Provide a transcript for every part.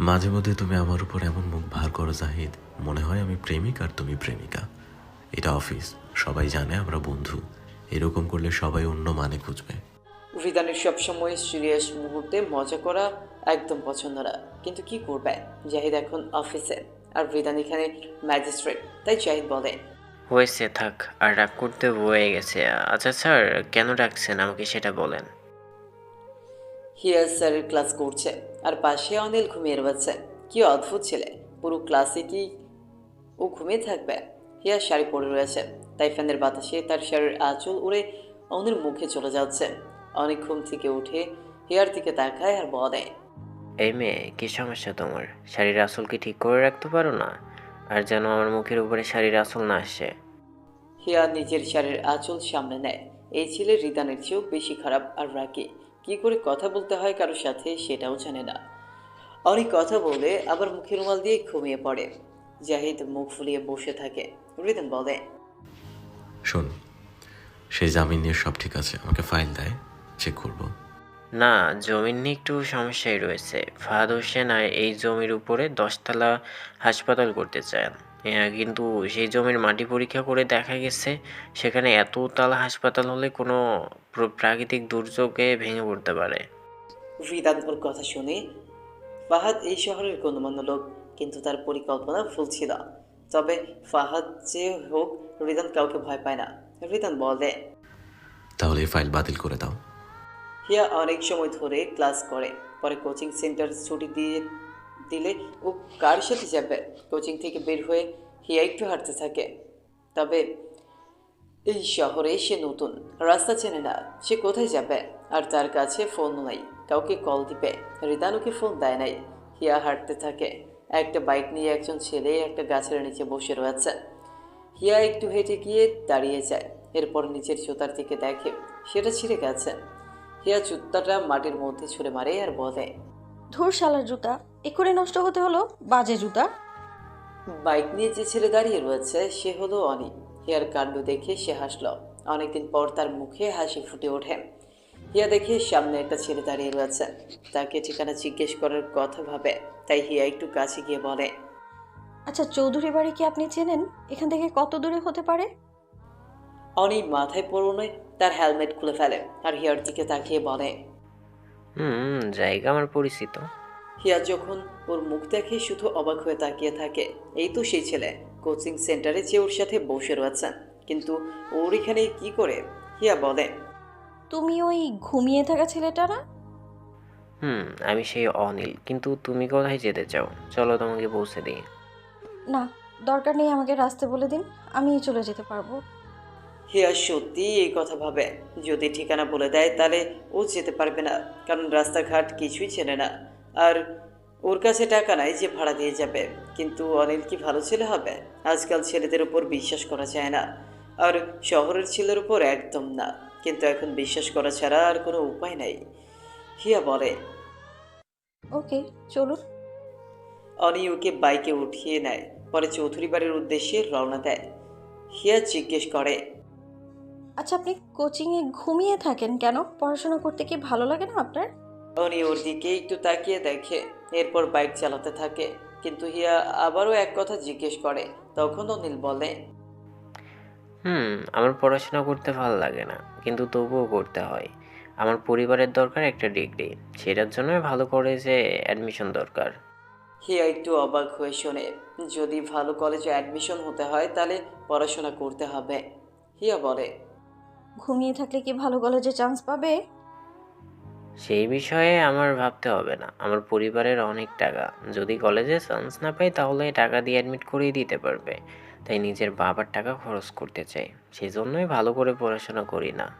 মাঝে মধ্যে তুমি আমার উপর এমন মুখ ভার করো জাহিদ। মনে হয় আমি প্রেমিক আর তুমি প্রেমিকা। এটা অফিস। সবাই জানে আমরা বন্ধু। এরকম করলে সবাই অন্য মানে খুঁজবে। রিদানের সবসময় সিরিয়াস মুহূর্তে মজা করা একদম পছন্দ না। কিন্তু কি করবে? জাহিদ এখন অফিসে আর রিদান এখানে ম্যাজিস্ট্রেট তাই জাহিদ বলে। হয়েছে থাক। আর রাগ করতে বয়ে গেছে। আচ্ছা স্যার কেন ডাকছেন? আমাকে সেটা বলেন। হিয়া স্যারের ক্লাস করছে। আর পাশে অনিল ঘুমিয়ে রয়েছে। কি অদ্ভুত ছেলে। পুরো ক্লাসে কি ও ঘুমিয়ে থাকবে? হিয়া শাড়ি পরে রয়েছে। তাই ফ্যানের বাতাসে তার শাড়ির আঁচল উড়ে অনির মুখে চলে যাচ্ছে। অনেক ঘুম থেকে উঠে হিয়ার দিকে তাকায় আর বলে এই মেয়ে কি সমস্যা তোমার? শাড়ির আসল কি ঠিক করে রাখতে পারো না? আর যেন আমার মুখের উপরে শাড়ির আসল না আসে? হিয়া নিজের শাড়ির আঁচল সামনে নেয়। এই ছেলে রিদানের চেয়েও বেশি খারাপ আর রাগে। কি করে কথা বলতে হয় কারোর সাথে সেটাও জানে না। অনেক কথা বলে আবার মুখের রুমাল দিয়ে ঘুমিয়ে পড়ে। জাহিদ মুখ ফুলিয়ে বসে থাকে। রিদান বলে শোন সেই জামিন নিয়ে সব ঠিক আছে আমাকে ফাইল দেয় চেক করব। না জমির নিয়ে একটু সমস্যাই রয়েছে। ফাহাদ হোসেন আর এই জমির উপরে দশতলা হাসপাতাল করতে চান। কিন্তু সেই জমির মাটি পরীক্ষা করে দেখা গেছে সেখানে এত তালা হাসপাতাল হলে কোনো প্রাকৃতিক দুর্যোগে ভেঙে পড়তে পারে। রিদান ওর কথা শুনে ফাহাদ এই শহরের গণ্যমান্য লোক কিন্তু তার পরিকল্পনা ভুল ছিল। তবে ফাহাদ যে হোক রিদান কাউকে ভয় পায় না। রিদান বলে তাহলে ফাইল বাতিল করে দাও। হিয়া অনেক সময় ধরে ক্লাস করে পরে কোচিং সেন্টার ছুটি দিয়ে দিলে ও কার সাথে যাবে। কোচিং থেকে বের হয়ে হিয়া একটু হাঁটতে থাকে। তবে এই শহরে সে নতুন। রাস্তা চেনে না, সে কোথায় যাবে? আর তার কাছে ফোন নাই। কাউকে কল দিবে। রিদানুকে ফোন দেয় নাই। হিয়া হাঁটতে থাকে। একটা বাইক নিয়ে একজন ছেলে একটা গাছের নিচে বসে রয়েছে। হিয়া একটু হেঁটে গিয়ে দাঁড়িয়ে যায়। এরপর নিচের জুতার দিকে দেখে, সেটা ছিঁড়ে গেছে। হিয়া জুতাটা মাটির মধ্যে ছুঁড়ে মারে আর বলে, ধুর শালার জুতা। এক্ষুনি নষ্ট হতে হলো বাজে জুতা। বাইক নিয়ে যে ছেলে দাঁড়িয়ে রয়েছে সে হলো অনি। হিয়ার কাণ্ড দেখে সে হাসলো। অনেকদিন পর তার মুখে হাসি ফুটে ওঠে। হিয়া দেখে সামনে একটা ছেলে দাঁড়িয়ে রয়েছে। তাকে ঠিকানা জিজ্ঞেস করার কথা ভাবে। তাই হিয়া একটু কাছে গিয়ে বলে আচ্ছা চৌধুরী বাড়ি কি আপনি চেনেন? এখান থেকে কত দূরে হতে পারে? অনি মাথায় পড়নে তার হেলমেট খুলে ফেলে আর হিয়ার দিকে তাকিয়ে বলে হুম জায়গা আমার পরিচিত। হিয়া যখন ওর মুখ দেখে শুধু অবাক হয়ে তাকিয়ে থাকে এই তো সেই ছেলে কোচিং সেন্টারে যে ওর সাথে বসে রয়েছে। কিন্তু ওর এখানে কি করে? হিয়া বলে তুমি ওই ঘুমিয়ে থাকা ছেলেটা না? হুম আমি সেই অনিল কিন্তু তুমি কোথায় যেতে চাও? চলো তোমাকে পৌঁছে দিই। না দরকার নেই আমাকে রাস্তা বলে দিন আমি চলে যেতে পারব। হিয়া সত্যি এই কথা ভাবে। যদি ঠিকানা বলে দেয় তাহলে ও যেতে পারবে না কারণ রাস্তাঘাট কিছুই চেনে না। আর ওর কাছে টাকা নাই যে ভাড়া দিয়ে যাবে। কিন্তু অনিল কি ভালো ছেলে হবে? আজকাল ছেলেদের উপর বিশ্বাস করা যায় না। আর শহরের ছেলের উপর একদম না। কিন্তু এখন বিশ্বাস করা ছাড়া আর কোনো উপায় নাই। হিয়া বলে ওকে চলুন। অনি ওকে বাইকে উঠিয়ে নেয়। পরে চৌধুরী বাড়ির উদ্দেশ্যে রওনা দেয়। হিয়া জিজ্ঞেস করে আচ্ছা আপনি কোচিংয়ে ঘুমিয়ে থাকেন কেন? পড়াশোনা করতে কি ভালো লাগে না আপনার? অনি ওর দিকে একটু তাকিয়ে দেখে এরপর বাইক চালাতে থাকে। কিন্তু হিয়া আবারও এক কথা জিজ্ঞেস করে তখন অনিল বলে হুম আমার পড়াশোনা করতে ভালো লাগে না কিন্তু তবুও করতে হয়। আমার পরিবারের দরকার একটা ডিগ্রি সেটার জন্য ভালো কলেজে অ্যাডমিশন দরকার। হিয়া একটু অবাক হয়ে শোনে যদি ভালো কলেজে অ্যাডমিশন হতে হয় তাহলে পড়াশোনা করতে হবে। হিয়া বলে ঘুমিয়ে থাকলে কি ভালো কলেজে চান্স পাবে? সেই বিষয়ে আমার ভাবতে হবে না। আমার পরিবারের অনেক টাকা। যদি কলেজে চান্স না পাই, তাহলে টাকা দিয়ে অ্যাডমিট করিয়ে দিতে পারবে। তাই নিজের বাবার টাকা খরচ করতে চাই। সেই জন্যই ভালো করে পড়াশোনা করি না।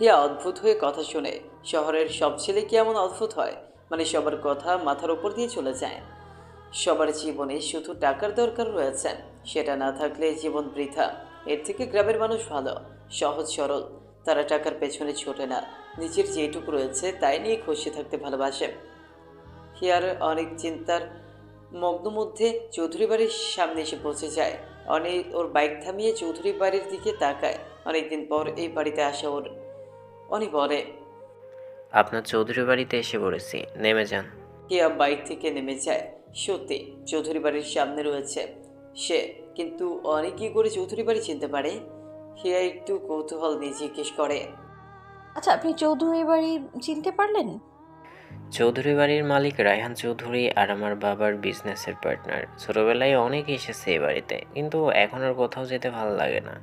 হিয়া অদ্ভুত হয়ে কথা শুনে, শহরের সব ছেলে কি এমন অদ্ভুত হয়? মানে সবার কথা মাথার উপর দিয়ে চলে যায়। সবার জীবনে শুধু টাকার দরকার রয়েছে। সেটা না থাকলে জীবন বৃথা। এর থেকে গ্রামের মানুষ ভালো। সহজ সরল। তারা টাকার পেছনে ছোটে না। নিজের যেটুকু রয়েছে তাই নিয়ে খুশি থাকতে ভালোবাসে। হিয়ার অনেক চিন্তার মগ্ন মধ্যে চৌধুরী বাড়ির সামনে এসে পৌঁছে যায়। অনেক ওর বাইক থামিয়ে চৌধুরী বাড়ির দিকে তাকায়। অনেকদিন পর এই বাড়িতে আসা ওর। অনেক বলে আপনার চৌধুরী বাড়িতে এসে পড়েছি। নেমে যান। হিয়া বাইক থেকে নেমে যায়। সত্যি চৌধুরী বাড়ির সামনে রয়েছে সে। কিন্তু অনেকেই করে চৌধুরী বাড়ি চিনতে পারে? হিয়া একটু কৌতূহল নিয়ে জিজ্ঞেস করে আচ্ছা আপনি চৌধুরী বাড়ি চিনতে পারলেন? চৌধুরী বাড়ির মালিক রায়হান চৌধুরী আর আমার বাবার বিজনেসের পার্টনার। ছোটবেলায় অনেক এসেছে এই বাড়িতে কিন্তু এখন আর কোথাও যেতে ভালো লাগে না।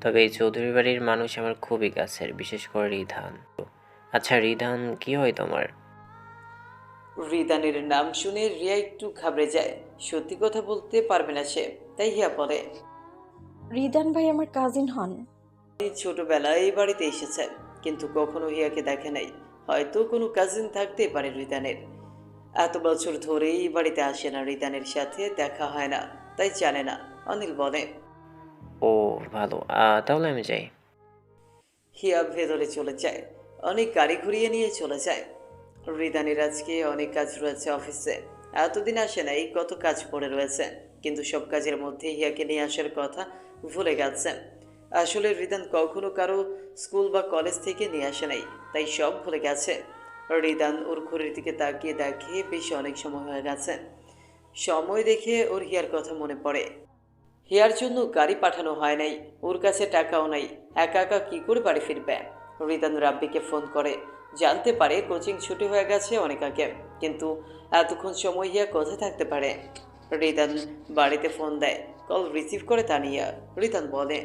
তবে এই চৌধুরী বাড়ির মানুষ আমার খুবই কাছের বিশেষ করে রিধান। আচ্ছা রিধান কি হয় তোমার? রিদানের নাম শুনে রিয়া একটু ঘাবড়ে যায়। সত্যি কথা বলতে পারবে না সে তাই হিয়া বলে। রিদান ভাই আমার কাজিন হন। এই ছোটবেলায় এই বাড়িতে এসেছে কিন্তু কখনো হিয়াকে দেখে নাই। হয়তো কোনো কাজিন থাকতেই পারে রিদানের। এত বছর ধরেই এই বাড়িতে আসে না রিদানের সাথে দেখা হয় না তাই জানে না অনিল বলে। ও ভালো। আহ, তাহলে আমি যাই। হিয়া ভেতরে চলে যায় অনেক গাড়ি ঘুরিয়ে নিয়ে চলে যায়। রিদানের আজকে অনেক কাজ রয়েছে অফিসে এতদিন আসে না এই কত কাজ পড়ে রয়েছে। কিন্তু সব কাজের মধ্যে হিয়াকে নিয়ে আসার কথা ভুলে গেছে। আসলে রিদান কখনো কারও স্কুল বা কলেজ থেকে নিয়ে আসে নাই, তাই সব ভুলে গেছে। রিদান ওর ঘড়ির দিকে তাকিয়ে দেখে বেশ অনেক সময় হয়ে গেছে। সময় দেখে ওর হিয়ার কথা মনে পড়ে। হিয়ার জন্য গাড়ি পাঠানো হয় নাই, ওর কাছে টাকাও নাই, একা একা কী করে বাড়ি ফিরবে? রিদান রাব্বিকে ফোন করে, জানতে পারে কোচিং ছুটি হয়ে গেছে অনেক আগে, কিন্তু এতক্ষণ সময় হিয়া কোথায় থাকতে পারে? রিদান বাড়িতে ফোন দেয়। কল রিসিভ করে তানিয়া। রিদান বলে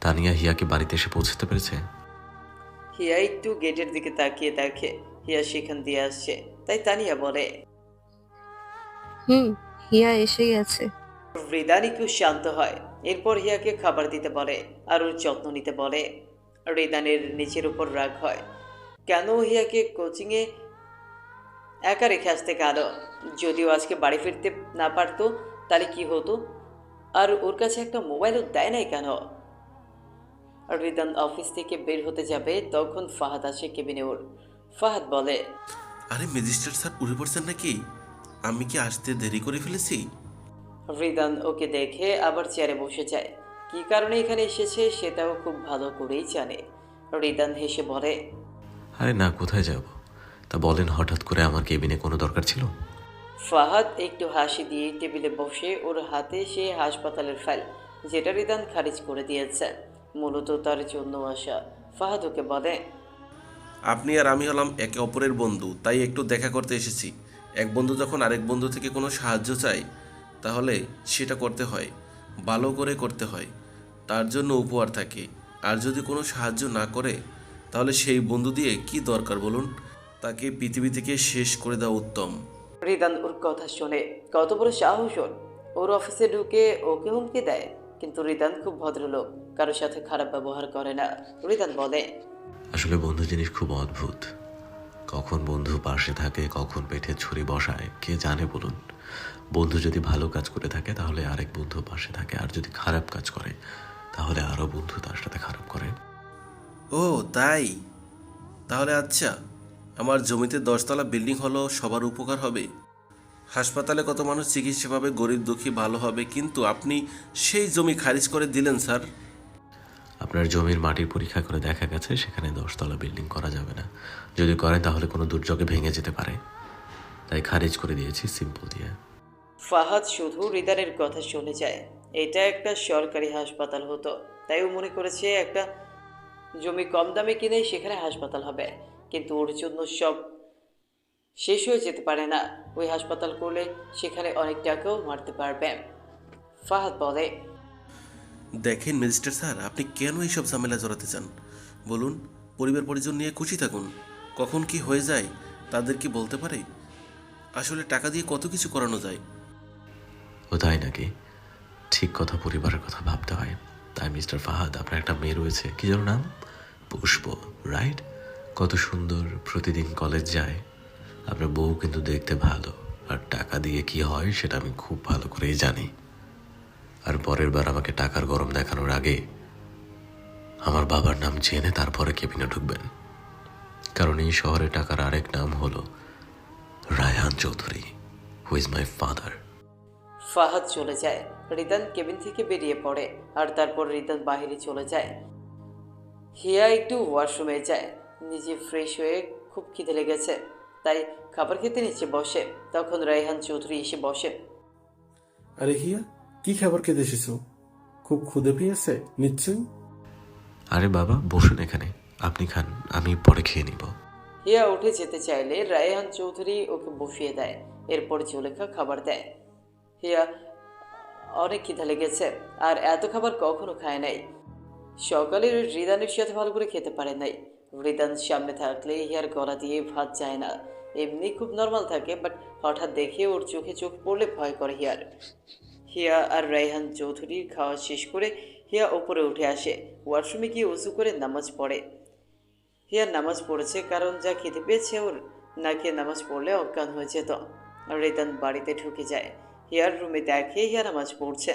তানিয়া হিয়াকে বাড়িতে এসে পৌঁছতে পেরেছে? হিয়া একটু গেটের দিকে তাকিয়ে দেখে হিয়া সেখান দিয়ে আসছে। তাই তানিয়া বলে হুম হিয়া এসে গেছে। রিদান একটু শান্ত হয়। এরপর হিয়াকে খাবার দিতে বলে আর ওর যত্ন নিতে বলে। রিদানের নিচের উপর রাগ হয়। কেন হিয়াকে কোচিংয়ে একা রেখে আসতে গেল যদিও আজকে বাড়ি ফিরতে না পারতো তাহলে কি হতো? আর ওর কাছে একটা মোবাইলও দেয় নাই কেন? রিদান অফিস থেকে বের হতে যাবে তখন ফাহাদ আসে কেবিনে ওর। ফাহাদ বলে আরে ম্যাজিস্ট্রেট স্যার উঠে পড়ছেন নাকি? আমি কি আসতে দেরি করে ফেলেছি? রিদান ওকে দেখে আবার চেয়ারে বসে যায়। কী কারণে এখানে এসেছে সেটাও খুব ভালো করেই জানে। রিদান হেসে বলে আরে না কোথায় যাব? তা বলেন হঠাৎ করে আমার কেবিনে কোনো দরকার ছিল? ফাহাদ একটু হাসি দিয়ে টেবিলে বসে ওর হাতে সে হাসপাতালের ফাইল যেটা রিদান খারিজ করে দিয়েছে। মূলত তার জন্য আসা। ফাহাদ ওকে বলে আপনি আর আমি হলাম একে অপরের বন্ধু তাই একটু দেখা করতে এসেছি। এক বন্ধু যখন আরেক বন্ধু থেকে কোনো সাহায্য চায় তাহলে সেটা করতে হয় ভালো করে করতে হয়। তার জন্য উপহার থাকে। আর যদি কোনো সাহায্য না করে তাহলে সেই বন্ধু দিয়ে কি দরকার বলুন? তাকে পৃথিবী থেকে শেষ করে দেওয়া উত্তম। রিদান ওর কথা শুনে। কত বড় সাহস ওর। ওর অফিসে ঢুকে ওকে হুমকি দেয়। কিন্তু রিদান খুব ভদ্রলোক। কারোর সাথে খারাপ ব্যবহার করে না। রিদান বলে আসলে বন্ধু জিনিস খুব অদ্ভুত। কখন বন্ধু পাশে থাকে কখন পেটে ছুরি বসায় কে জানে বলুন। বন্ধু যদি ভালো কাজ করে থাকে তাহলে আরেক বন্ধু পাশে থাকে। আর যদি খারাপ কাজ করে তাহলে আরও বন্ধু তার সাথে খারাপ করে। ও তাই? তাহলে আচ্ছা। আমার জমিতে দশতলা বিল্ডিং হলো সবার উপকার হবে। হাসপাতালে কত মানুষ চিকিৎসা পাবে গরিব দুঃখী ভালো হবে কিন্তু আপনি সেই জমি খারিজ করে দিলেন স্যার। আপনার জমির মাটির পরীক্ষা করে দেখা গেছে সেখানে দশতলা বিল্ডিং করা যাবে না। যদি করে তাহলে কোনো দুর্যোগে ভেঙে যেতে পারে। তাই খারিজ করে দিয়েছি সিম্পল দিয়ে। ফাহাদ শুধু রিদানের কথা শুনে যায়। এটা একটা সরকারি হাসপাতাল হতো তাই ও মনে করেছে একটা জমি কম দামে কিনে সেখানে হাসপাতাল হবে। কিন্তু ওর জন্য সব শেষ হয়ে যেতে পারে না। ওই হাসপাতাল করলে সেখানে অনেক টাকাও মারতে পারবে। ফাহাদ বলে দেখেন ম্যাজিস্ট্রেট স্যার আপনি কেন এইসব ঝামেলা জড়াতে চান? বলুন পরিবার পরিজন নিয়ে খুশি থাকুন। কখন কি হয়ে যায় তাদের কি বলতে পারে? আসলে টাকা দিয়ে কত কিছু করানো যায়? ও তাই নাকি? ঠিক কথা পরিবারের কথা ভাবতে হয়। তাই মিস্টার ফাহাদ আপনার একটা মেয়ে রয়েছে। কি যেন নাম? পুষ্প রাইট? কত সুন্দর প্রতিদিন কলেজ যায়। আপনার বউ কিন্তু দেখতে ভালো। আর টাকা দিয়ে কি হয় সেটা আমি খুব ভালো করেই জানি। আর পরের বার আমাকে টাকার গরম দেখানোর আগে আমার বাবার নাম জেনে তারপরে কেবিনে ঢুকবেন। কারণ এই শহরে টাকার আরেক নাম হলো Raihan Chowdhury who is my father Fahad চলে যায়। রিদান কেবিন থেকে বেরিয়ে পড়ে। আর তারপর রিদান বাহিরে চলে যায়। হিয়া একটু ওয়াশরুমে যায়। নিজে ফ্রেশ হয়ে খুব খিদে লেগেছে। তাই খাবার খেতে নিচে বসে। তখন রায়হান চৌধুরী এসে বসে। আরে হিয়া কি খাবার খেতে এসেছ? খুব ক্ষুদে পেয়েছে নিশ্চয়ই? আরে বাবা বসুন এখানে। আপনি খান আমি পরে খেয়ে নিব। হিয়া উঠে যেতে চাইলে রায়হান চৌধুরী ওকে বসিয়ে দেয় এরপর জুলেখা খাবার দেয়। হিয়া অনেক খিদা লেগেছে আর এত খাবার কখনো খায় নাই। সকালে রিদানের সাথে ভালো করে খেতে পারে নাই। রিদান সামনে থাকলে হিয়ার গলা দিয়ে ভাত যায় না। এমনি খুব নর্মাল থাকে বাট হঠাৎ দেখে ওর চোখে চোখ পড়লে ভয় করে হিয়ার। হিয়া আর রায়হান চৌধুরীর খাওয়া শেষ করে হিয়া ওপরে উঠে আসে। ওয়াশরুমে গিয়ে উঁচু করে নামাজ পড়ে। হিয়ার নামাজ পড়েছে কারণ যা খেতে পেয়েছে ওর, না খেয়ে নামাজ পড়লে অজ্ঞান হয়ে যেত। রিদান বাড়িতে ঢুকে যায়। হিয়ার রুমে দেখে হিয়া নামাজ পড়ছে।